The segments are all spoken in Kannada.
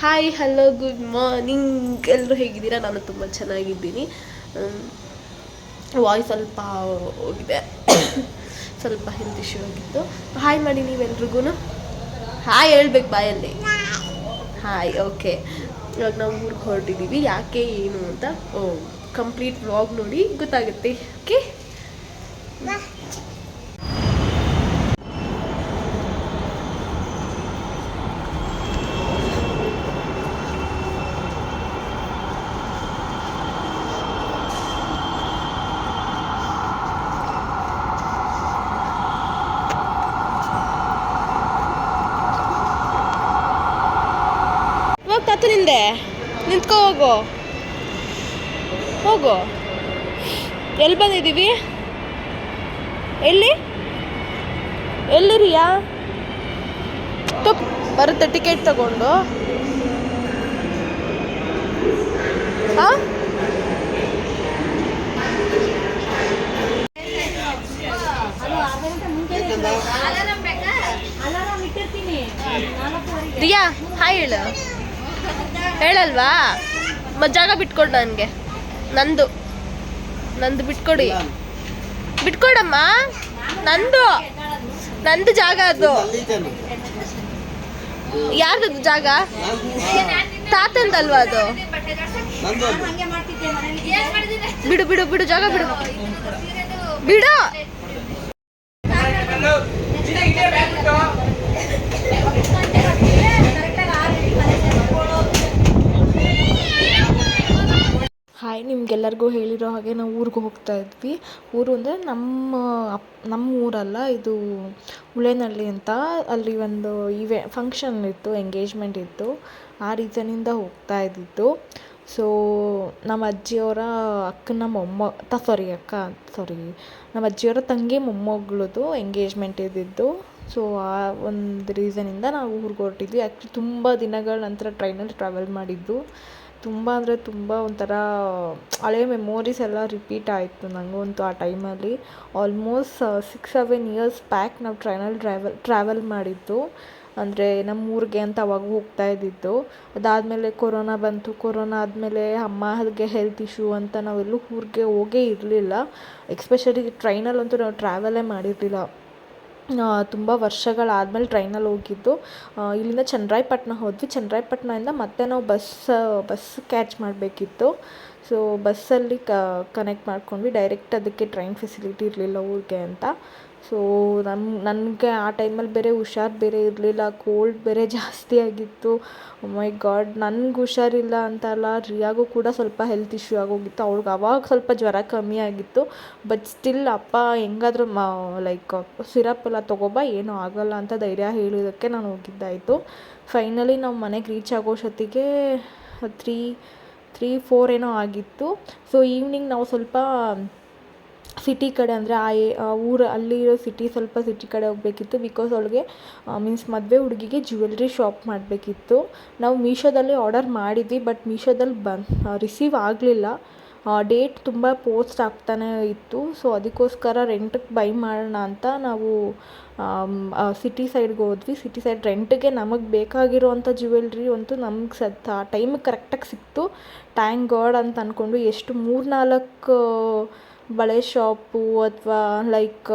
ಹಾಯ್ ಹಲೋ ಗುಡ್ ಮಾರ್ನಿಂಗ್ ಎಲ್ಲರೂ ಹೇಗಿದ್ದೀರಾ? ನಾನು ತುಂಬ ಚೆನ್ನಾಗಿದ್ದೀನಿ. ವಾಯ್ಸ್ ಸ್ವಲ್ಪ ಹೋಗಿದೆ. ಸ್ವಲ್ಪ ಹೆಲ್ತ್ ಇಶ್ಯೂ ಆಗಿತ್ತು. ಹಾಯ್ ಮಾಡಿ ನೀವೆಲ್ರಿಗೂ. ಹಾಯ್ ಹೇಳ್ಬೇಕು ಬಾಯಲ್ಲಿ. ಹಾಯ್ ಓಕೆ ಇವಾಗ ನಾವು ಊರಿಗೆ ಹೊರಟಿದ್ದೀವಿ ಯಾಕೆ, ಏನು ಅಂತ. ಓ ಕಂಪ್ಲೀಟ್ ವ್ಲಾಗ್ ನೋಡಿ ಗೊತ್ತಾಗುತ್ತೆ. ಓಕೆ ತಾತು ನಿಂದೆ. ನಿಂತ್ಕೋ ಹೋಗು. ಹೋಗು. ಎಲ್ಲಿ ಬಂದಿದ್ದೀವಿ? ಎಲ್ಲಿ? ಎಲ್ಲಿರಿಯಾ? ತುಪ್ ಬರುತ್ತೆ ಟಿಕೆಟ್ ತಗೊಂಡು. ಹಾಂ ರಿಯಾ ಹಾಯ್ ಹೇಳು. ಹೇಳಲ್ವಾ? ಜಾಗ ಬಿಟ್ಕೊಡು ನನಗೆ. ನಂದು. ನಂದು ಬಿಟ್ಕೊಡಿ. ಬಿಟ್ಕೊಡಮ್ಮ. ನಂದು. ನಂದು ಜಾಗ ಅದು. ಯಾರ್ದದು ಜಾಗ? ತಾತಂದಲ್ವಾ ಅದು? ಬಿಡು ಬಿಡು ಬಿಡು, ಜಾಗ ಬಿಡು. ಬಿಡು. ಹಾಯ್ ನಿಮ್ಗೆಲ್ಲರಿಗೂ ಹೇಳಿರೋ ಹಾಗೆ ನಾವು ಊರಿಗೆ ಹೋಗ್ತಾ ಇದ್ವಿ. ಊರು ಅಂದರೆ ನಮ್ಮ ನಮ್ಮ ಊರಲ್ಲ, ಇದು ಉಳೇನಹಳ್ಳಿ ಅಂತ ಅಲ್ಲಿ ಒಂದು ಇವೆ ಫಂಕ್ಷನ್ ಇತ್ತು ಎಂಗೇಜ್ಮೆಂಟ್ ಇತ್ತು. ಆ ರೀಸನಿಂದ ಹೋಗ್ತಾ ಇದ್ದಿದ್ದು. ಸೊ ನಮ್ಮ ಅಜ್ಜಿಯವರ ಅಕ್ಕನ ಮೊಮ್ಮ, ತ ಸಾರಿ ಅಕ್ಕ ಸಾರಿ ನಮ್ಮ ಅಜ್ಜಿಯವರ ತಂಗಿ ಮೊಮ್ಮಗಳದು ಎಂಗೇಜ್ಮೆಂಟ್ ಇದ್ದಿದ್ದು. ಸೊ ಆ ಒಂದು ರೀಸನಿಂದ ನಾವು ಊರಿಗೆ ಹೊರಟಿದ್ವಿ. ಆ್ಯಕ್ಚುಲಿ ತುಂಬ ದಿನಗಳ ನಂತರ ಟ್ರೈನಲ್ಲಿ ಟ್ರಾವೆಲ್ ಮಾಡಿದ್ದು. ತುಂಬ ಅಂದರೆ ತುಂಬ ಒಂಥರ, ಹಳೆ ಮೆಮೋರೀಸ್ ಎಲ್ಲ ರಿಪೀಟ್ ಆಯಿತು ನನಗಂತೂ ಆ ಟೈಮಲ್ಲಿ almost six seven years back ನಾವು ಟ್ರೈನಲ್ಲಿ ಟ್ರಾವೆಲ್ ಟ್ರಾವೆಲ್ ಮಾಡಿದ್ದು. ಅಂದರೆ ನಮ್ಮ ಊರಿಗೆ ಅಂತ ಅವಾಗ ಹೋಗ್ತಾ ಇದ್ದಿದ್ದು. ಅದಾದಮೇಲೆ ಕೊರೋನಾ ಬಂತು. ಕೊರೋನಾ ಆದಮೇಲೆ ಅಮ್ಮಗೆ ಹೆಲ್ತ್ ಇಶ್ಯೂ ಅಂತ ನಾವೆಲ್ಲೂ ಊರಿಗೆ ಹೋಗೇ ಇರಲಿಲ್ಲ. ಎಕ್ಸ್ಪೆಷಲಿ ಟ್ರೈನಲ್ಲಂತೂ ನಾವು ಟ್ರಾವೆಲೇ ಮಾಡಿರಲಿಲ್ಲ. ತುಂಬ ವರ್ಷಗಳಾದಮೇಲೆ ಟ್ರೈನಲ್ಲಿ ಹೋಗಿದ್ದು. ಇಲ್ಲಿಂದ ಚನ್ನರಾಯಪಟ್ಟಣ ಹೋದ್ವಿ. ಚನ್ನರಾಯಪಟ್ಟಣದಿಂದ ಮತ್ತೆ ನಾವು ಬಸ್ ಬಸ್ ಕ್ಯಾಚ್ ಮಾಡಬೇಕಿತ್ತು. ಸೊ ಬಸ್ಸಲ್ಲಿ ಕನೆಕ್ಟ್ ಮಾಡ್ಕೊಂಡ್ವಿ. ಡೈರೆಕ್ಟ್ ಅದಕ್ಕೆ ಟ್ರೈನ್ ಫೆಸಿಲಿಟಿ ಇರಲಿಲ್ಲ ಊರಿಗೆ ಅಂತ. ಸೊ ನಮ್ಮ ನನಗೆ ಆ ಟೈಮಲ್ಲಿ ಬೇರೆ ಹುಷಾರು ಬೇರೆ ಇರಲಿಲ್ಲ. ಕೋಲ್ಡ್ ಬೇರೆ ಜಾಸ್ತಿ ಆಗಿತ್ತು. ಮೈ ಗಾಡ್ ನನಗೆ ಹುಷಾರಿಲ್ಲ ಅಂತ ಅಲ್ಲ, ರಿಯಾಗೂ ಕೂಡ ಸ್ವಲ್ಪ ಹೆಲ್ತ್ ಇಶ್ಯೂ ಆಗೋಗಿತ್ತು. ಅವ್ಳಿಗೆ ಅವಾಗ ಸ್ವಲ್ಪ ಜ್ವರ ಕಮ್ಮಿ ಆಗಿತ್ತು. ಬಟ್ ಸ್ಟಿಲ್ ಅಪ್ಪ ಹೆಂಗಾದ್ರೂ ಮಾ ಲೈಕ್ ಸಿರಪ್ ಎಲ್ಲ ತೊಗೊಬಾ, ಏನೂ ಆಗೋಲ್ಲ ಅಂತ ಧೈರ್ಯ ಹೇಳಿದ್ದಕ್ಕೆ ನಾನು ಹೋಗಿದ್ದಾಯಿತು. ಫೈನಲಿ ನಾವು ಮನೆಗೆ ರೀಚ್ ಆಗೋಷ್ಟೊತ್ತಿಗೆ ತ್ರೀ ತ್ರೀ ಫೋರ್ ಏನೋ ಆಗಿತ್ತು. ಸೊ ಈವ್ನಿಂಗ್ ನಾವು ಸ್ವಲ್ಪ ಸಿಟಿ ಕಡೆ ಅಂದರೆ ಆ ಆ ಊರು ಅಲ್ಲಿರೋ ಸಿಟಿ ಸ್ವಲ್ಪ ಸಿಟಿ ಕಡೆ ಹೋಗಬೇಕಿತ್ತು ಬಿಕಾಸ್ ಅವಳಿಗೆ ಮೀನ್ಸ್ ಮದುವೆ ಹುಡುಗಿಗೆ ಜ್ಯುವೆಲ್ರಿ ಶಾಪ್ ಮಾಡಬೇಕಿತ್ತು. ನಾವು ಮೀಶೋದಲ್ಲಿ ಆರ್ಡರ್ ಮಾಡಿದ್ವಿ ಬಟ್ ಮೀಶೋದಲ್ಲಿ ಬನ್ ರಿಸೀವ್ ಆಗಲಿಲ್ಲ. ಡೇಟ್ ತುಂಬ ಪೋಸ್ಟ್ ಆಗ್ತಾನೆ ಇತ್ತು. ಸೊ ಅದಕ್ಕೋಸ್ಕರ ರೆಂಟಿಗೆ ಬೈ ಮಾಡೋಣ ಅಂತ ನಾವು ಸಿಟಿ ಸೈಡ್ಗೆ ಹೋದ್ವಿ. ಸಿಟಿ ಸೈಡ್ ರೆಂಟಿಗೆ ನಮಗೆ ಬೇಕಾಗಿರೋವಂಥ ಜ್ಯುವೆಲ್ರಿ ಅಂತೂ ನಮ್ಗೆ ಸತ್ ಆ ಟೈಮಿಗೆ ಕರೆಕ್ಟಾಗಿ ಸಿಕ್ತು. ಟ್ಯಾಂಕ್ ಗಾಡ್ ಅಂತ ಅಂದ್ಕೊಂಡು ಎಷ್ಟು ಮೂರು ನಾಲ್ಕು ಬಳೆ ಶಾಪು ಅಥವಾ ಲೈಕ್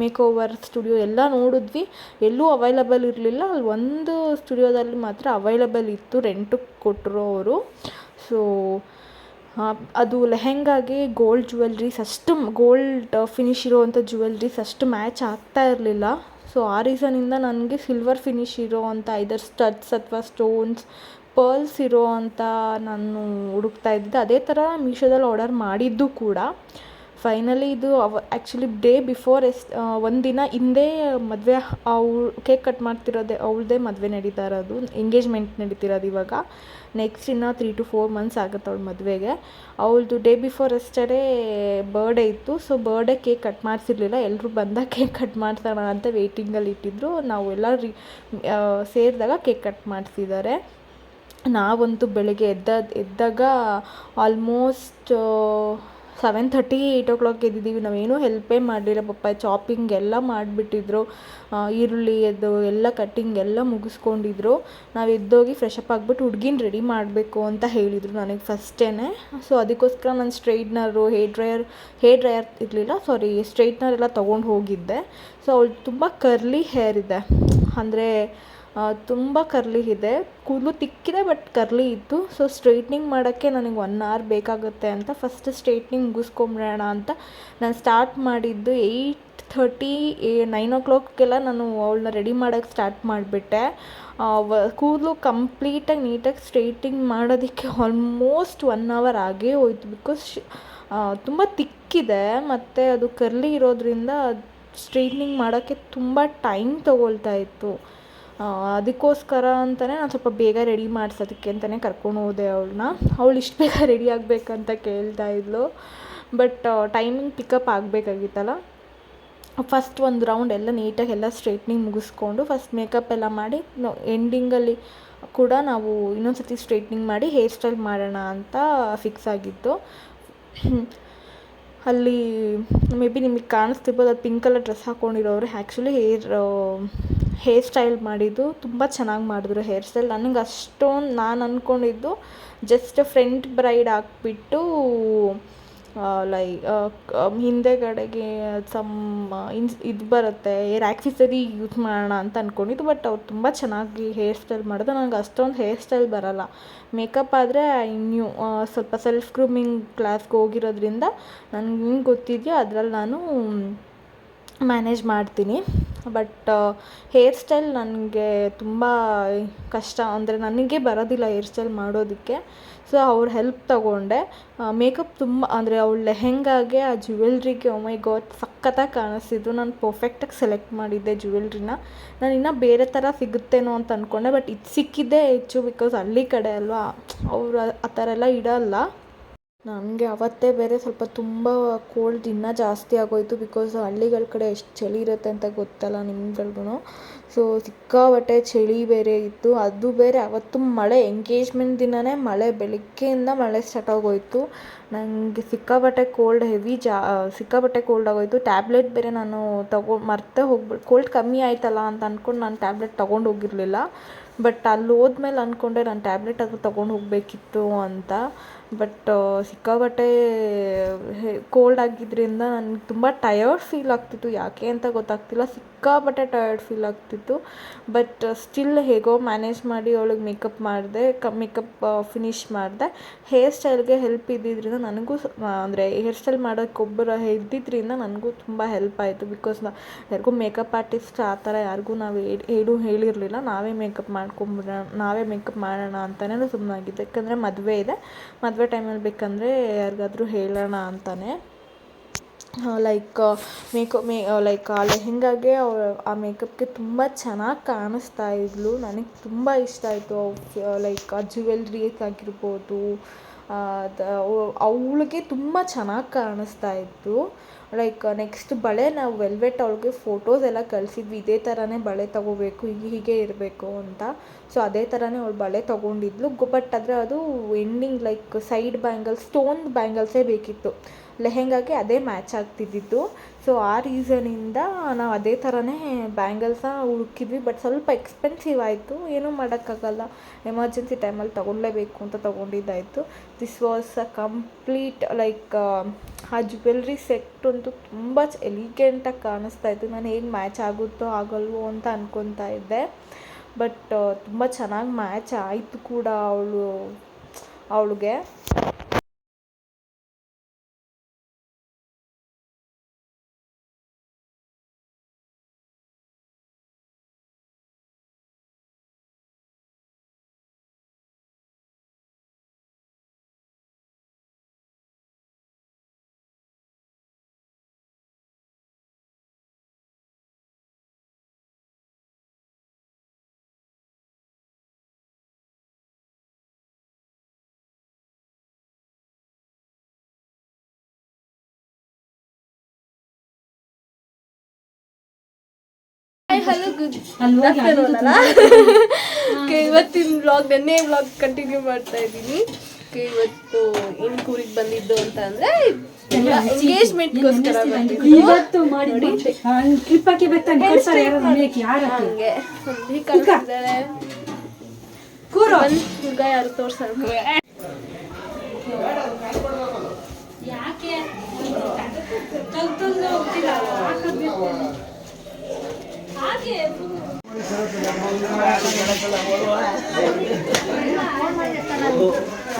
ಮೇಕ್ ಓವರ್ ಸ್ಟುಡಿಯೋ ಎಲ್ಲ ನೋಡಿದ್ವಿ. ಎಲ್ಲೂ ಅವೈಲಬಲ್ ಇರಲಿಲ್ಲ. ಅಲ್ಲಿ ಒಂದು ಸ್ಟುಡಿಯೋದಲ್ಲಿ ಮಾತ್ರ ಅವೈಲಬಲ್ ಇತ್ತು ರೆಂಟಿಗೆ ಕೊಟ್ಟರು ಅವರು. ಸೊ ಅದು ಲೆಹೆಂಗಾಗೆ ಗೋಲ್ಡ್ ಜ್ಯುವೆಲ್ರೀಸ್ ಅಷ್ಟು ಗೋಲ್ಡ್ ಫಿನಿಶ್ ಇರೋವಂಥ ಜ್ಯುವೆಲ್ರೀಸ್ ಅಷ್ಟು ಮ್ಯಾಚ್ ಆಗ್ತಾ ಇರಲಿಲ್ಲ. ಸೊ ಆ ರೀಸನಿಂದ ನನಗೆ ಸಿಲ್ವರ್ ಫಿನಿಶ್ ಇರೋವಂಥ ಐದರ್ ಸ್ಟಡ್ಸ್ ಅಥವಾ ಸ್ಟೋನ್ಸ್ ಪರ್ಲ್ಸ್ ಇರೋ ಅಂತ ನಾನು ಹುಡುಕ್ತಾ ಇದ್ದಿದ್ದೆ ಅದೇ ಥರ ಮೀಶೋದಲ್ಲಿ ಆರ್ಡರ್ ಮಾಡಿದ್ದು ಕೂಡ. ಫೈನಲಿ ಇದು ಅವ ಆ್ಯಕ್ಚುಲಿ ಡೇ ಬಿಫೋರ್ ಎಸ್ ಒಂದಿನ ಹಿಂದೆ ಮದುವೆ ಅವ್ಳು ಕೇಕ್ ಕಟ್ ಮಾಡ್ತಿರೋದೇ, ಅವಳದೇ ಮದುವೆ ನಡೀತಾ ಇರೋದು ಎಂಗೇಜ್ಮೆಂಟ್ ನಡೀತಿರೋದು ಇವಾಗ. ನೆಕ್ಸ್ಟ್ ಇನ್ನು ತ್ರೀ ಟು ಫೋರ್ ಮಂತ್ಸ್ ಆಗುತ್ತೆ ಅವಳ ಮದುವೆಗೆ. ಅವಳದು ಡೇ ಬಿಫೋರ್ ಎಸ್ಟರ್ಡೇ ಬರ್ಡೇ ಇತ್ತು. ಸೊ ಬರ್ಡೇ ಕೇಕ್ ಕಟ್ ಮಾಡಿಸಿರ್ಲಿಲ್ಲ. ಎಲ್ಲರೂ ಬಂದಾಗ ಕೇಕ್ ಕಟ್ ಮಾಡ್ಸೋಣ ಅಂತ ವೇಟಿಂಗಲ್ಲಿ ಇಟ್ಟಿದ್ರು. ನಾವು ಎಲ್ಲ ರೀ ಸೇರಿದಾಗ ಕೇಕ್ ಕಟ್ ಮಾಡಿಸಿದ್ದಾರೆ. ನಾವಂತೂ ಬೆಳಗ್ಗೆ ಎದ್ದ, ಎದ್ದಾಗ almost seven thirty eight o'clock ಎದ್ದಿದ್ದೀವಿ. ನಾವೇನೂ ಹೆಲ್ಪೇ ಮಾಡಲಿಲ್ಲ. ಪಪ್ಪ ಚಾಪಿಂಗ್ ಎಲ್ಲ ಮಾಡಿಬಿಟ್ಟಿದ್ರು. ಈರುಳ್ಳಿ ಅದು ಎಲ್ಲ ಕಟ್ಟಿಂಗ್ ಎಲ್ಲ ಮುಗಿಸ್ಕೊಂಡಿದ್ರು. ನಾವು ಎದ್ದೋಗಿ ಫ್ರೆಶ್ ಅಪ್ ಆಗಿಬಿಟ್ಟು ಹುಡ್ಗಿನ ರೆಡಿ ಮಾಡಬೇಕು ಅಂತ ಹೇಳಿದರು ನನಗೆ ಫಸ್ಟೇ ಸೊ ಅದಕ್ಕೋಸ್ಕರ ನಾನು straightener hair dryer hair dryer ಇರಲಿಲ್ಲ. ಸಾರಿ ಸ್ಟ್ರೈಟ್ನರ್ ಎಲ್ಲ ತೊಗೊಂಡು ಹೋಗಿದ್ದೆ. ಸೊ ಅವಳು ತುಂಬ ಕರ್ಲಿ ಹೇರ್ ಇದೆ. ಅಂದರೆ ತುಂಬ ಕರ್ಲಿ ಇದೆ. ಕೂದಲು ತಿಕ್ಕಿದೆ ಬಟ್ ಕರ್ಲಿ ಇತ್ತು. ಸೊ ಸ್ಟ್ರೈಟ್ನಿಂಗ್ ಮಾಡೋಕ್ಕೆ ನನಗೆ ಒನ್ ಅವರ್ ಬೇಕಾಗುತ್ತೆ ಅಂತ ಫಸ್ಟ್ ಸ್ಟ್ರೈಟ್ನಿಂಗ್ ಮುಗಿಸ್ಕೊಂಬಿಡೋಣ ಅಂತ ನಾನು ಸ್ಟಾರ್ಟ್ ಮಾಡಿದ್ದು ಏಯ್ಟ್ ಥರ್ಟಿ ನೈನ್ ಓ ಕ್ಲಾಕ್ಗೆಲ್ಲ ನಾನು ಅವಳನ್ನ ರೆಡಿ ಮಾಡೋಕ್ಕೆ ಸ್ಟಾರ್ಟ್ ಮಾಡಿಬಿಟ್ಟೆ. ಕೂದಲು ಕಂಪ್ಲೀಟಾಗಿ ನೀಟಾಗಿ ಸ್ಟ್ರೈಟಿಂಗ್ ಮಾಡೋದಕ್ಕೆ ಆಲ್ಮೋಸ್ಟ್ ಒನ್ ಅವರ್ ಆಗೇ ಹೋಯ್ತು ಬಿಕಾಸ್ ತುಂಬ ತಿಕ್ಕಿದೆ. ಮತ್ತು ಅದು ಕರ್ಲಿ ಇರೋದ್ರಿಂದ ಸ್ಟ್ರೈಟ್ನಿಂಗ್ ಮಾಡೋಕ್ಕೆ ತುಂಬ ಟೈಮ್ ತಗೊಳ್ತಾ ಇತ್ತು. ಅದಕ್ಕೋಸ್ಕರ ಅಂತಲೇ ನಾನು ಸ್ವಲ್ಪ ಬೇಗ ರೆಡಿ ಮಾಡ್ಸೋದಕ್ಕೆ ಅಂತಲೇ ಕರ್ಕೊಂಡು ಹೋದೆ ಅವಳನ್ನ. ಅವಳು ಇಷ್ಟು ಬೇಗ ರೆಡಿ ಆಗಬೇಕಂತ ಕೇಳ್ತಾ ಇದ್ಲು. ಬಟ್ ಟೈಮಿಂಗ್ ಪಿಕಪ್ ಆಗಬೇಕಾಗಿತ್ತಲ್ಲ. ಫಸ್ಟ್ ಒಂದು ರೌಂಡ್ ಎಲ್ಲ ನೀಟಾಗಿ ಎಲ್ಲ ಸ್ಟ್ರೈಟ್ನಿಂಗ್ ಮುಗಿಸ್ಕೊಂಡು ಫಸ್ಟ್ ಮೇಕಪ್ ಎಲ್ಲ ಮಾಡಿ ಎಂಡಿಂಗಲ್ಲಿ ಕೂಡ ನಾವು ಇನ್ನೊಂದು ಸರ್ತಿ ಸ್ಟ್ರೈಟ್ನಿಂಗ್ ಮಾಡಿ ಹೇರ್ ಸ್ಟೈಲ್ ಮಾಡೋಣ ಅಂತ ಫಿಕ್ಸ್ ಆಗಿತ್ತು. ಅಲ್ಲಿ ಮೇ ಬಿ ನಿಮಗೆ ಕಾಣಿಸ್ತಿರ್ಬೋದು, ಅದು ಪಿಂಕ್ ಕಲರ್ ಡ್ರೆಸ್ ಹಾಕ್ಕೊಂಡಿರೋರು ಆ್ಯಕ್ಚುಲಿ ಹೇರ್ ಹೇರ್ ಸ್ಟೈಲ್ ಮಾಡಿದ್ದು. ತುಂಬ ಚೆನ್ನಾಗಿ ಮಾಡಿದ್ರು ಹೇರ್ ಸ್ಟೈಲ್ ನನಗೆ ಅಷ್ಟೊಂದು ನಾನು ಅಂದ್ಕೊಂಡಿದ್ದು ಜಸ್ಟ್ ಫ್ರಂಟ್ ಬ್ರೈಡ್ ಹಾಕ್ಬಿಟ್ಟು ಲೈ ಹಿಂದೆಗಡೆಗೆ ಸಮ್ ಇನ್ಸ್, ಇದು ಬರುತ್ತೆ, ಏರ್ ಆ್ಯಕ್ಸಿಸರಿ ಯೂಸ್ ಮಾಡೋಣ ಅಂತ ಅಂದ್ಕೊಂಡಿದ್ದು ಬಟ್ ಅವ್ರು ತುಂಬ ಚೆನ್ನಾಗಿ ಹೇರ್ ಸ್ಟೈಲ್ ಮಾಡಿದ್ರು ನನಗೆ ಅಷ್ಟೊಂದು ಹೇರ್ ಸ್ಟೈಲ್ ಬರೋಲ್ಲ. ಮೇಕಪ್ ಆದರೆ ನ್ಯೂ ಸ್ವಲ್ಪ ಸೆಲ್ಫ್ ಗ್ರೂಮಿಂಗ್ ಕ್ಲಾಸ್ಗೆ ಹೋಗಿರೋದ್ರಿಂದ ನನಗೆ ಹೆಂಗೆ ಗೊತ್ತಿದೆಯೋ, ಅದ್ರಲ್ಲಿ ನಾನು ಮ್ಯಾನೇಜ್ ಮಾಡ್ತೀನಿ. ಬಟ್ ಹೇರ್ ಸ್ಟೈಲ್ ನನಗೆ ತುಂಬ ಕಷ್ಟ. ಅಂದರೆ ನನಗೆ ಬರೋದಿಲ್ಲ ಹೇರ್ ಸ್ಟೈಲ್ ಮಾಡೋದಕ್ಕೆ. ಸೊ ಅವ್ರ ಹೆಲ್ಪ್ ತಗೊಂಡೆ. ಮೇಕಪ್ ತುಂಬ, ಅಂದರೆ ಅವ್ಳ ಲೆಹೆಂಗಾಗೆ, ಆ ಜ್ಯುವೆಲ್ರಿಗೆ ಒಮ್ಮೆ ಮೈ ಗಾಡ್ ಸಖತ್ತಾಗಿ ಕಾಣಿಸ್ತಿದ್ದು ನಾನು ಪರ್ಫೆಕ್ಟಾಗಿ ಸೆಲೆಕ್ಟ್ ಮಾಡಿದ್ದೆ ಜ್ಯುವೆಲ್ರಿನ ನಾನು ಇನ್ನೂ ಬೇರೆ ಥರ ಸಿಗುತ್ತೇನೋ ಅಂತ ಅಂದ್ಕೊಂಡೆ ಬಟ್ ಇದು ಸಿಕ್ಕಿದ್ದೇ ಹೆಚ್ಚು ಬಿಕಾಸ್ ಹಳ್ಳಿ ಕಡೆ ಅಲ್ವಾ, ಅವರು ಆ ಥರ ಎಲ್ಲ ಇಡೋಲ್ಲ. ನನಗೆ ಅವತ್ತೇ ಬೇರೆ ಸ್ವಲ್ಪ ತುಂಬ ಕೋಲ್ಡ್ ಇನ್ನೂ ಜಾಸ್ತಿ ಆಗೋಯಿತು ಬಿಕಾಸ್ ಹಳ್ಳಿಗಳ ಕಡೆ ಎಷ್ಟು ಚಳಿ ಇರುತ್ತೆ ಅಂತ ಗೊತ್ತಲ್ಲ ನಿಮ್ಗಳ್ಗೂ ಸೊ ಸಿಕ್ಕಾಪಟ್ಟೆ ಚಳಿ ಬೇರೆ ಇತ್ತು. ಅದು ಬೇರೆ, ಅವತ್ತು ಮಳೆ ಎಂಗೇಜ್ಮೆಂಟ್ ದಿನವೇ ಮಳೆ, ಬೆಳಗ್ಗೆಯಿಂದ ಮಳೆ ಸ್ಟಾರ್ಟ್ ಆಗೋಯಿತು. ನನಗೆ ಸಿಕ್ಕಾಪಟ್ಟೆ ಕೋಲ್ಡ್ ಹೆವಿ ಜಾ, ಸಿಕ್ಕಾಪಟ್ಟೆ ಕೋಲ್ಡ್ ಆಗೋಯಿತು. ಟ್ಯಾಬ್ಲೆಟ್ ಬೇರೆ ನಾನು ತಗೊ, ಮರ್ತೇ ಹೋಗ್ಬಿಟ್ಟು ಕೋಲ್ಡ್ ಕಮ್ಮಿ ಆಯ್ತಲ್ಲ ಅಂತ ಅಂದ್ಕೊಂಡು ನಾನು ಟ್ಯಾಬ್ಲೆಟ್ ತೊಗೊಂಡು ಹೋಗಿರಲಿಲ್ಲ. ಬಟ್ ಅಲ್ಲಿ ಹೋದ್ಮೇಲೆ ಅಂದ್ಕೊಂಡೆ ನಾನು ಟ್ಯಾಬ್ಲೆಟ್ ಅದು ತೊಗೊಂಡು ಹೋಗಬೇಕಿತ್ತು ಅಂತ. ಬಟ್ ಸಿಕ್ಕಾಪಟ್ಟೆ ಕೋಲ್ಡ್ ಆಗಿದ್ದರಿಂದ ನನಗೆ ತುಂಬ ಟಯರ್ಡ್ ಫೀಲ್ ಆಗ್ತಿತ್ತು. ಯಾಕೆ ಅಂತ ಗೊತ್ತಾಗ್ತಿಲ್ಲ. ಸಿಕ್ಕಾಪಟ್ಟೆ ಟಯರ್ಡ್ ಫೀಲ್ ಆಗ್ತಿತ್ತು. ಬಟ್ ಸ್ಟಿಲ್ ಹೇಗೋ ಮ್ಯಾನೇಜ್ ಮಾಡಿ ಅವಳಿಗೆ ಮೇಕಪ್ ಮಾಡಿದೆ, ಕ ಮೇಕಪ್ ಫಿನಿಷ್ ಮಾಡಿದೆ. ಹೇರ್ ಸ್ಟೈಲ್ಗೆ ಹೆಲ್ಪ್ ಇದ್ದಿದ್ದರಿಂದ ನನಗೂ ಅಂದರೆ ಹೇರ್ ಸ್ಟೈಲ್ ಮಾಡೋಕ್ಕೆ ಒಬ್ಬರು ಇದ್ದಿದ್ದರಿಂದ ನನಗೂ ತುಂಬ ಹೆಲ್ಪ್ ಆಯಿತು. ಬಿಕಾಸ್ ನಾ, ಯಾರಿಗೂ ಮೇಕಪ್ ಆರ್ಟಿಸ್ಟ್ ಆ ಥರ ಯಾರಿಗೂ ನಾವು ಹೇಳೂ ಹೇಳಿರಲಿಲ್ಲ. ನಾವೇ ಮೇಕಪ್ ಮಾಡ್ಕೊಂಬಿಡೋಣ, ನಾವೇ ಮೇಕಪ್ ಮಾಡೋಣ ಅಂತಲೇ ಸುಮ್ಮನಾಗಿದ್ದೆ ಯಾಕಂದರೆ ಮದುವೆ ಇದೆ. ಮದುವೆ ಟೈಮಲ್ಲಿ ಬೇಕಂದರೆ ಯಾರಿಗಾದ್ರೂ ಹೇಳೋಣ ಅಂತಾನೆ. ಲೈಕ್ ಮೇಕಪ್ ಮೇ ಲೈಕ್ ಆ ಲೆಹೆಂಗಾಗೆ ಆ ಮೇಕಪ್ಗೆ ತುಂಬ ಚೆನ್ನಾಗಿ ಕಾಣಿಸ್ತಾ ಇದ್ಲು. ನನಗೆ ತುಂಬ ಇಷ್ಟ ಆಯಿತು. ಲೈಕ್ ಆ ಜ್ಯುವೆಲ್ರೀಸ್ ಆಗಿರ್ಬೋದು ಅವಳಿಗೆ ತುಂಬ ಚೆನ್ನಾಗಿ ಕಾಣಿಸ್ತಾ ಇತ್ತು. ಲೈಕ್ ನೆಕ್ಸ್ಟ್ ಬಳೆ ನಾವು ವೆಲ್ವೆಟ್ ಅವಳಿಗೆ ಫೋಟೋಸ್ ಎಲ್ಲ ಕಳಿಸಿದ್ವಿ. ಇದೇ ಥರನೇ ಬಳೆ ತಗೋಬೇಕು, ಹೀಗೆ ಹೀಗೆ ಇರಬೇಕು ಅಂತ. ಸೊ ಅದೇ ಥರನೇ ಅವಳು ಬಳೆ ತೊಗೊಂಡಿದ್ಲು. ಬಟ್ ಆದರೆ ಅದು ending like side bangles stone ಬ್ಯಾಂಗಲ್ಸೇ ಬೇಕಿತ್ತು. ಲೆಹೆಂಗಾಗೆ ಅದೇ ಮ್ಯಾಚ್ ಆಗ್ತಿದ್ದಿತ್ತು. ಸೊ ಆ ರೀಸನಿಂದ ನಾವು ಅದೇ ಥರನೇ ಬ್ಯಾಂಗಲ್ಸ್ನ ಹುಡುಕಿದ್ವಿ. ಬಟ್ ಸ್ವಲ್ಪ ಎಕ್ಸ್ಪೆನ್ಸಿವ್ ಆಯಿತು. ಏನೂ ಮಾಡೋಕ್ಕಾಗಲ್ಲ. ಎಮರ್ಜೆನ್ಸಿ ಟೈಮಲ್ಲಿ ತೊಗೊಳ್ಳೇಬೇಕು ಅಂತ ತೊಗೊಂಡಿದ್ದಾಯಿತು. This was a complete like a jewellery set ಅಂತೂ ತುಂಬ ಎಲಿಗೆಂಟಾಗಿ ಕಾಣಿಸ್ತಾ ಇತ್ತು. ನಾನು ಹೇಗೆ ಮ್ಯಾಚ್ ಆಗುತ್ತೋ ಆಗಲ್ವೋ ಅಂತ ಅಂದ್ಕೊತಾ ಇದ್ದೆ. ಬಟ್ ತುಂಬ ಚೆನ್ನಾಗಿ ಮ್ಯಾಚ್ ಆಯಿತು ಕೂಡ ಅವಳು ಅವಳಿಗೆ. ಹಲೋ ಗುಡ್ ಇವತ್ತಿನ ಬ್ಲಾಗ್ ನೆನ್ನೆ ಬ್ಲಾಗ್ ಕಂಟಿನ್ಯೂ ಮಾಡ್ತಾ ಇದ್ದೀನಿ. ಯಾಕೆ ಇವತ್ತು ಏನಕ್ಕೆ ಕೂರಿಗೆ ಬಂದಿದ್ದು ಅಂತ ಅಂದ್ರೆ ಎಂಗೇಜ್ಮೆಂಟ್ಗೋಸ್ಕರ ಇವತ್ತು ಮಾಡಿ ಟ್ರಿಪ್ ಹಾಕಿ ಕಳ್ಸಾರ ಯಾರು ಮನೆಗೆ ಯಾರು ಹಂಗೆ ಹೀಗೆ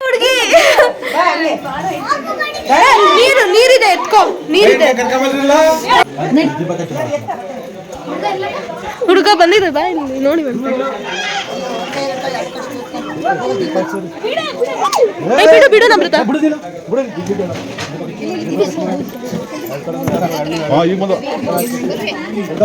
ಹುಡುಗ ನೀರು ನೀರಿದೆ ಎತ್ಕೋ ನೀರಿದೆ. ಹುಡುಗ ಬಂದಿದೆ ಬಾ ಇಲ್ಲಿ ನೋಡಿ ಬಿಡು ಬಿಡು ನಮ್ರತ. ಈಗ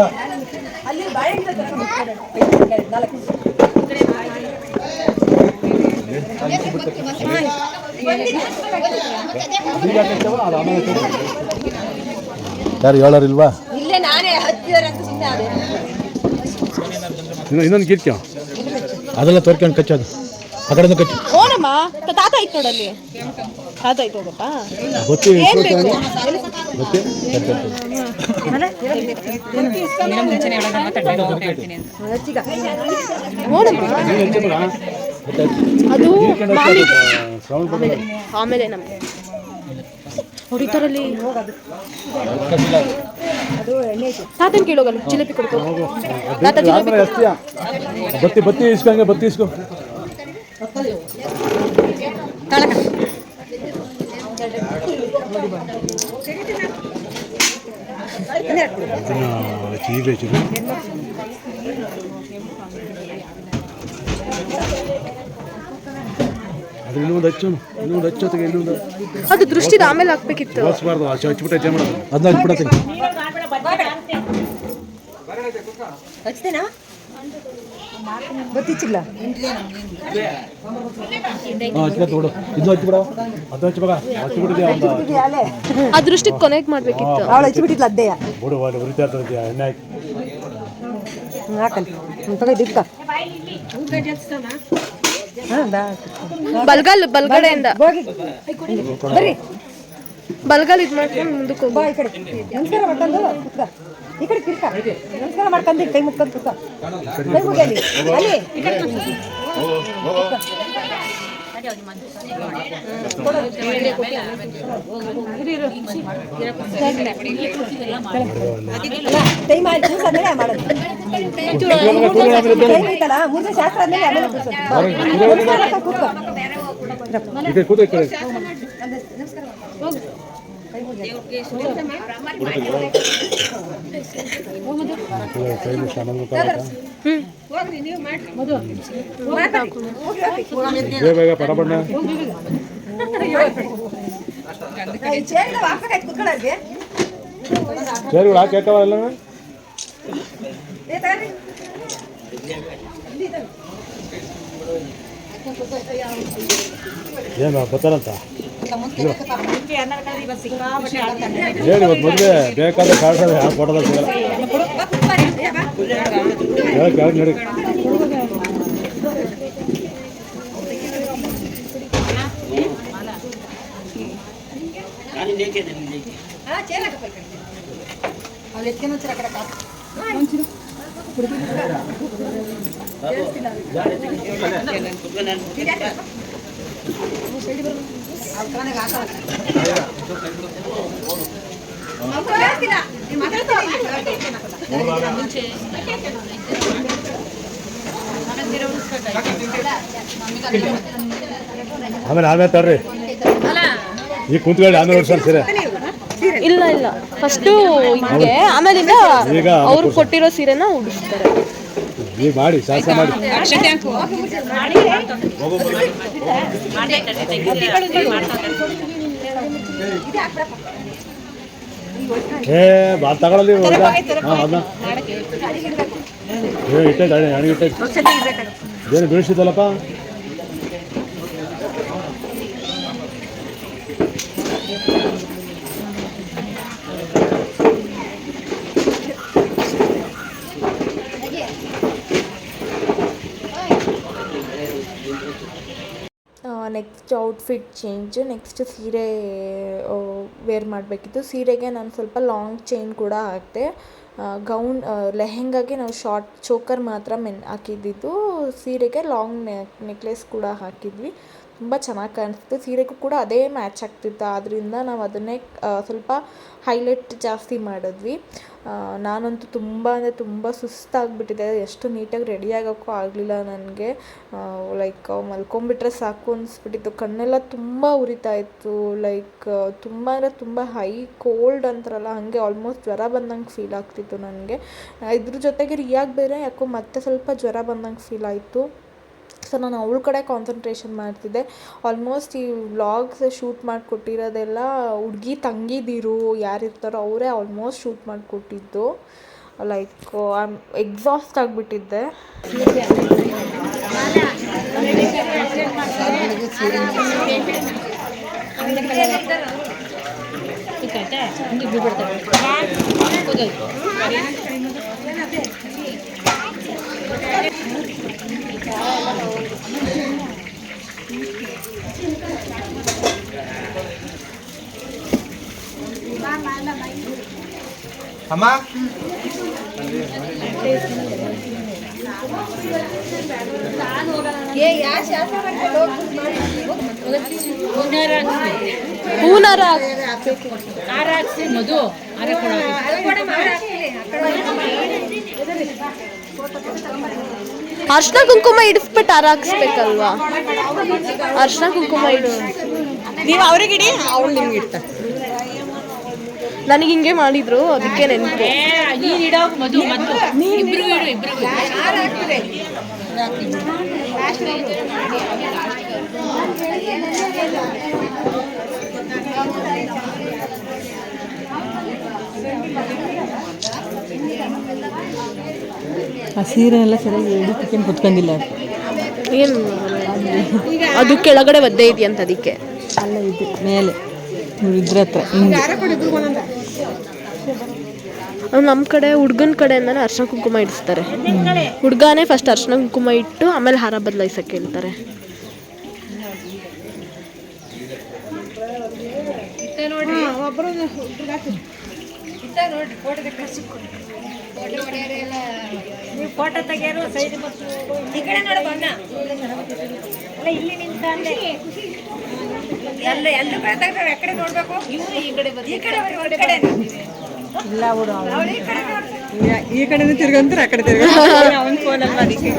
ಯಾರು ಹೇಳೋರಿಲ್ವಾ? ಇಲ್ಲೇ ನಾನೇ ಹತ್ತಿರ ಅಂತ ಸುಮ್ಮನೆ ಅದೇ ಇನ್ನು ಇನ್ನೊಂದು ಕಿರ್ಕ್ಯ ಅದೆಲ್ಲ ತೋರ್ಕೊಂಡು ಕಚ್ಚೋದು ಆ ಕಡೆಯಿಂದ ಕಚ್ಚು. ಓನಮ್ಮ ತಾತ ಐತ್ ನೋಡಲ್ಲಿ. ತಾತ ಐತ್ ಹೋಗಪ್ಪ. ಗೊತ್ತಿ ಗೊತ್ತಿ? ಅದು. ಆಮೇಲೆ ನಮ್ಗೆ. ಹೊಡಿತಾರಲ್ಲಿ ತಾತನ ಕೇಳೋಗಲ್ಲ ಜಿಲೇಬಿ ಕೊಡ್ಕೋ. ತಾತ ಜಿಲೇಬಿ ಬತ್ತಿ ಬತ್ತಿ ಇಸ್ಕೊಂಗೆ ಬತ್ತಿ ಇಸ್ಕೊ. ಅದ್ರ ಇನ್ನೊಂದು ಹಚ್ಚು ಇನ್ನೊಂದು ಹಚ್ಚೋತಿಗೆ ಇನ್ನೊಂದು ಅದು ದೃಷ್ಟಿದ ಆಮೇಲೆ ಹಾಕ್ಬೇಕಿತ್ತು. ಹೋಸ್ಬಾರ್ದು ಹಚ್ಚಿ ಹಚ್ಬಿಟ್ಟು ಮಾಡೋದು ಅದನ್ನ ಹಚ್ಬಿಡತ್ತೀನಿ ಹಚ್ತೇನಾ? ಅದು ಒಂದು? ಆ ದೃಷ್ಟಿಗೆ ಕೊನೆಗೆ ಮಾಡ್ಬೇಕಿತ್ತು. ಅವಳು ಹಚ್ಚಿಬಿಟ್ಟಿಲ್ಲ ಅದ್ದೆಯ ತಗೋ ದಿಕ್ಕ ಬಾ. ಬಲ್ಗಲ್ ಬಲ್ಗಡೆಯಿಂದ. ಬರ್ರಿ. ಬಲ್ಗಲ್ ಇದ್ ಮಾಡ್ಕೊಂಡು ಮುಂದಕ್ಕೆ ಹೋಗು. ಬಾ ಈ ಕಡೆ. ನಮಸ್ಕಾರ ಈ ಕಡೆ ತಿರ್ಕ. ನಮಸ್ಕಾರ ಮಾಡ್ಕೊಂಡು ಕೈ ಮುಟ್ಕೊಂಡು ಕುತ್ಕ ಕೈ ಮುಗಿಯಲಿ ಅಲ್ಲಿ. ಟೈಮ್ ಆಯ್ತು ಕೂರ್ಸು ಆದ್ಮೇಲೆ ಮಾಡೋದು. ಟೈಮ್ ಐತಲ್ಲ ಮುಂದೆ ಶಾಸ್ತ್ರ ಆದ್ಮೇಲೆ ಆಮೇಲೆ. ನಮಸ್ಕಾರ. ಕೂತ್ಕೋ ಕೂತು ಬೇಗ ಪರಬಣ್ಣ ಚೇರ್ಗಳು ಹಾಕಿ ಹಾಕವ. ಏನು ಬರ್ತಾರಂತ ಹೇಳಿ ಇವತ್ತು ಮದುವೆ ಬೇಕಾದ ಕಾರ್ಡ್ ಯಾವ ಕೊಡೋದ ಸಿಗಲ್ಲ ಹೇಳಕ್ಕೆ ಹೇಳಕ್ಕೆ ನಡಿ ಹಾ, ಚೇರ್ ಹಚ್ಚಿರ ಕಡೆ. ಕಾಸು ಎತ್ಕೊಂಡು ಆಮೇಲೆ ಆಮೇಲೆ ತಡ್ರಿ ಈಗ ಕುಂತ್ಕೊಳ್ಳಿ ಆಮೇಲೆ ಹೊಡ್ಸೋಣ ಸೀರೆ. ಸೀರೆ ಇಲ್ಲ ಇಲ್ಲ. ಫಸ್ಟು ಹಿಂಗೆ ಆಮೇಲಿಂದ ಈಗ ಅವ್ರು ಕೊಟ್ಟಿರೋ ಸೀರೆನ ಉಡಿಸ್ತಾರೆ. ಈಗ ಮಾಡಿ ಶಾಸ್ತ್ರ ಮಾಡಿ. ಏ ಬಾ ತಗೊಳ್ಳಿ ಇಟ್ಟೈತೆ ಹಣೆ ಇಟ್ಟೈತೆ ಏನು ಬೀಳಿಸಿದಲ್ಲಪ್ಪ ನೆಕ್ಸ್ಟ್ ಔಟ್ಫಿಟ್ ಚೇಂಜ್, ನೆಕ್ಸ್ಟ್ ಸೀರೆ ವೇರ್ ಮಾಡಬೇಕಿತ್ತು. ಸೀರೆಗೆ ನಾನು ಸ್ವಲ್ಪ ಲಾಂಗ್ ಚೈನ್ ಕೂಡ ಹಾಕಿದೆ. ಗೌನ್ ಲೆಹೆಂಗಾಗೆ ನಾವು ಶಾರ್ಟ್ ಚೋಕರ್ ಮಾತ್ರ ಮೆನ್ ಹಾಕಿದ್ದಿದ್ದು ಸೀರೆಗೆ ಲಾಂಗ್ ನೆಕ್ ನೆಕ್ಲೆಸ್ ಕೂಡ ಹಾಕಿದ್ವಿ. ತುಂಬ ಚೆನ್ನಾಗಿ ಕಾಣಿಸ್ತಿತ್ತು ಸೀರೆಗೂ ಕೂಡ ಅದೇ ಮ್ಯಾಚ್ ಆಗ್ತಿತ್ತು. ಆದ್ದರಿಂದ ನಾವು ಅದನ್ನೇ ಸ್ವಲ್ಪ ಹೈಲೈಟ್ ಜಾಸ್ತಿ ಮಾಡಿದ್ವಿ. ನಾನಂತೂ ತುಂಬ ಅಂದರೆ ತುಂಬ ಸುಸ್ತಾಗಿಬಿಟ್ಟಿದೆ. ಎಷ್ಟು ನೀಟಾಗಿ ರೆಡಿ ಆಗೋಕ್ಕೂ ಆಗಲಿಲ್ಲ ನನಗೆ. ಲೈಕ್, ಮಲ್ಕೊಂಬಿಟ್ರೆ ಸಾಕು ಅನಿಸ್ಬಿಟ್ಟಿತ್ತು. ಕಣ್ಣೆಲ್ಲ ತುಂಬ ಉರಿತಾ ಇತ್ತು. ಲೈಕ್, ತುಂಬ ಅಂದರೆ ತುಂಬ ಹೈ, ಕೋಲ್ಡ್ ಅಂತಾರಲ್ಲ, ಹಾಗೆ ಆಲ್ಮೋಸ್ಟ್ ಜ್ವರ ಬಂದಂಗೆ ಫೀಲ್ ಆಗ್ತಿತ್ತು ನನಗೆ. ಇದ್ರ ಜೊತೆಗೆ ರಿಯಾಗ್ ಬೇರೆ ಯಾಕೋ ಮತ್ತೆ ಸ್ವಲ್ಪ ಜ್ವರ ಬಂದಂಗೆ ಫೀಲ್ ಆಯಿತು. ಸೊ ನಾನು ಅವಳ ಕಡೆ ಕಾನ್ಸಂಟ್ರೇಷನ್ ಮಾಡ್ತಿದ್ದೆ. ಆಲ್ಮೋಸ್ಟ್ ಈ ವ್ಲಾಗ್ಸ್ ಶೂಟ್ ಮಾಡಿಕೊಟ್ಟಿರೋದೆಲ್ಲ ಹುಡುಗಿ ತಂಗಿದಿರು ಯಾರಿರ್ತಾರೋ ಅವರೇ ಆಲ್ಮೋಸ್ಟ್ ಶೂಟ್ ಮಾಡಿಕೊಟ್ಟಿದ್ದು. ಲೈಕ್ ಐ ಆಮ್ ಎಕ್ಸಾಸ್ಟ್ ಆಗಿಬಿಟ್ಟಿದ್ದೆ ಅಮ್ಮ? ಏ ಯಾ ಶಾಸ್ತ್ರ ಮಾಡ್ಕೊಂಡು ಹೂನಾರ. ಅರ್ಶಿನ ಕುಂಕುಮ ಇಡಿಸ್ಬಿಟ್ಟು ಹಾರ ಹಾಕ್ಸ್ಬೇಕಲ್ವಾ ಅರ್ಶನ ಕುಂಕುಮ ಇಡು. ನೀವು ಅವ್ರಿಗಿಡಿ ಅವ್ಳು ನಿಮ್ಗೆ ಇಡ್ತಾರೆ. ನನಗೆ ಹಿಂಗೆ ಮಾಡಿದ್ರು ಅದಕ್ಕೆ ನೆನಪು. ಆ ಎಲ್ಲ ಸರಿಯಾಗಿ ಹಿಡಿತಕ್ಕೇನು ಕುತ್ಕೊಂಡಿಲ್ಲ. ಏನು? ಅದು ಕೆಳಗಡೆ ಒದ್ದೆ ಇದೆಯಂತ ಅದಕ್ಕೆ? ಅಲ್ಲ ಇದು ಮೇಲೆ. ಇದ್ರ ಹತ್ರ ಹಿಂಗೆ ನಮ್ಮ ಕಡೆ ಹುಡ್ಗನ ಕಡೆಯಿಂದನೇ ಅರ್ಶಿನ ಕುಂಕುಮ ಇಡಿಸ್ತಾರೆ. ಹುಡ್ಗನೇ ಫಸ್ಟ್ ಅರ್ಶಿನ ಕುಂಕುಮ ಇಟ್ಟು ಆಮೇಲೆ ಹಾರ ಬದಲಾಯಿಸಕ್ಕೆ ಹೇಳ್ತಾರೆ ನೋಡ್ಬೇಕು. ಈ ಕಡೆ ಇಲ್ಲ ಬಿಡು ಈ ತಿರ್ಗಂತಾರೆ ಆ ಕಡೆ ತಿರ್ಗ ಅವನ ಅಲ್ಲ ಅದಕ್ಕೆ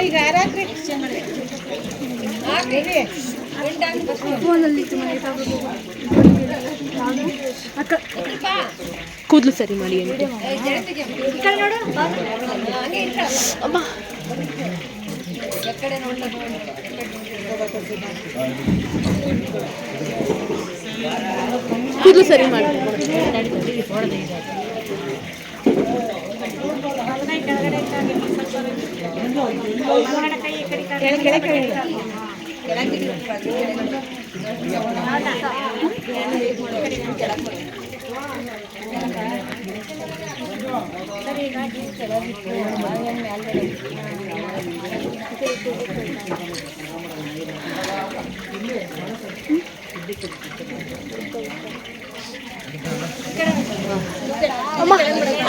ಈಗ ಯಾರಾದ್ರಿ ಹಾಕ್ರಿ ಗಂಡಾಗಿ ಕೂದಲು ಸರಿ ಮಾಡಿ. ಅಮ್ಮ. ಕಡೆ ಕೂದಲು ಸರಿ ಮಾಡಿ.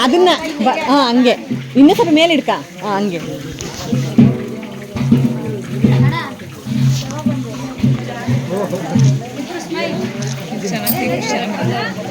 ಅದನ್ನ ಬ- ಹಾ ಹಂಗೆ ಇನ್ನೂ ಸ್ವಲ್ಪ ಮೇಲೆ ಇಡ್ಕ ಹಾ ಹಂಗೆ ಈ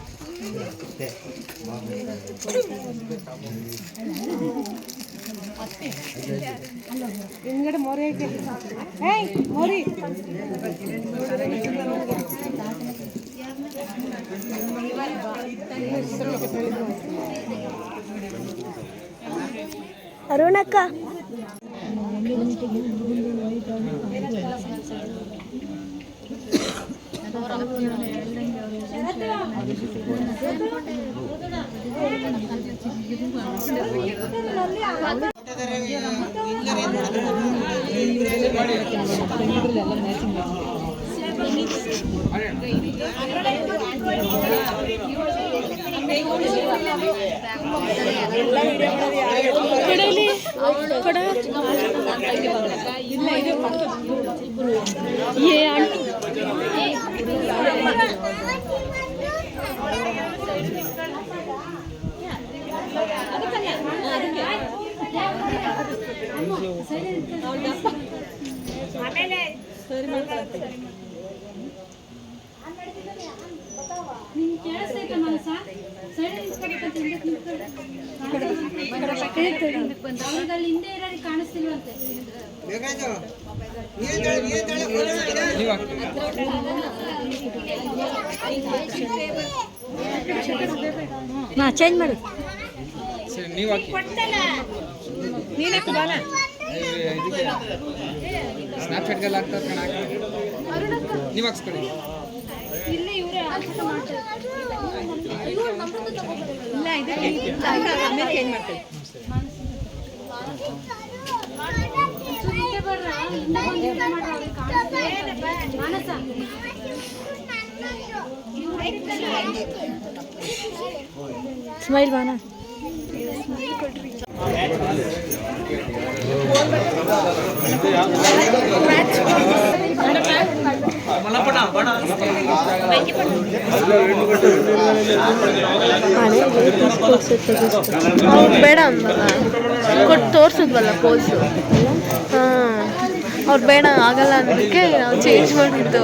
ഇങ്ങോട്ട് മുറിയൊക്കെ. ഏയ് മുറി. അരുണക്ക. ಕೊಡಲಿ ಕೊಡ ಇಲ್ಲ ಇದು ಏ ಅಂಟು ಫೋಟೋ ತಗೊಳಕ್ಕೆ ಅರುಣಕ್ಕ ಹಿಂದೆ ಇರೋರಿಗೆ ಕಾಣಿಸ್ತಿಲ್ವಂತೆ ನಾ ಚೇಂಜ್ ಮಾಡು. ಸ್ನ್ಯಾಪ್ಚಾಟ್ಗೆಲ್ಲ ಆಗ್ತದೆ ಕಣ ನೀವು ಹಾಕ್ಸ್ಕೊಳ್ಳಿ ಇಲ್ಲಿ ಇವರೇ ಹಿಂದೆ ಚೇಂಜ್ ಹಿಂದೆ ಸ್ಮೈಲ್ ಬಾನ. ಬೇಡ ಅಂದಲ್ಲ ಕೊಟ್ಟು ತೋರಿಸಿದ್ವಲ್ಲ ಪೋಸು ಅವ್ರು ಬೇಡ ಆಗಲ್ಲ ಅನ್ನೋದಕ್ಕೆ ನಾವು ಚೇಂಜ್ ಮಾಡಿದ್ದು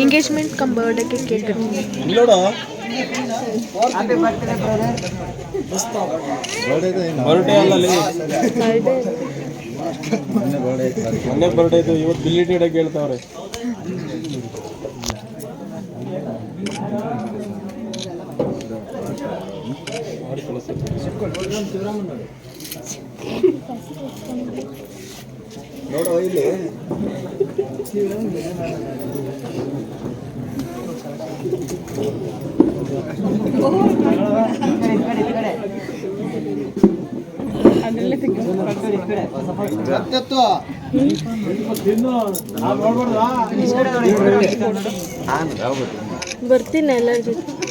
ಎಂಗೇಜ್ಮೆಂಟ್ ಕಮ್ ಬರ್ಡೇಗೆ ಕೇಕ್ ಮೊನ್ನೆ ಬರ್ಡೇ ಇದು ಇವತ್ತು ಬಿಲ್ಲಿ ಇಡಕ್ಕೆ ಹೇಳ್ತಾವ್ರೆ. ನೋಡೋ. ಇಲ್ಲಿ. ಬರ್ತೀನಿ ಎಲ್ಲರ ಜೊತೆ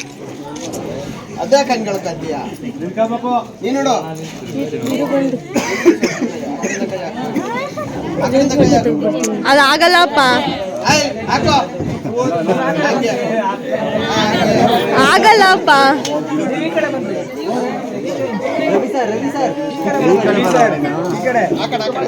ಅದೇ ಕಣ್ಗಳು ಕದ್ದಿಯ ನೀನು ನೋಡು. ಅದರಿಂದ ಕೈ ಅದು ಆಗಲ್ಲಪ್ಪ ರವಿ ಸರ್ ರವಿ ಸರ್. ಈ ಕಡೆ. ಆ ಕಡೆ ಆ ಕಡೆ.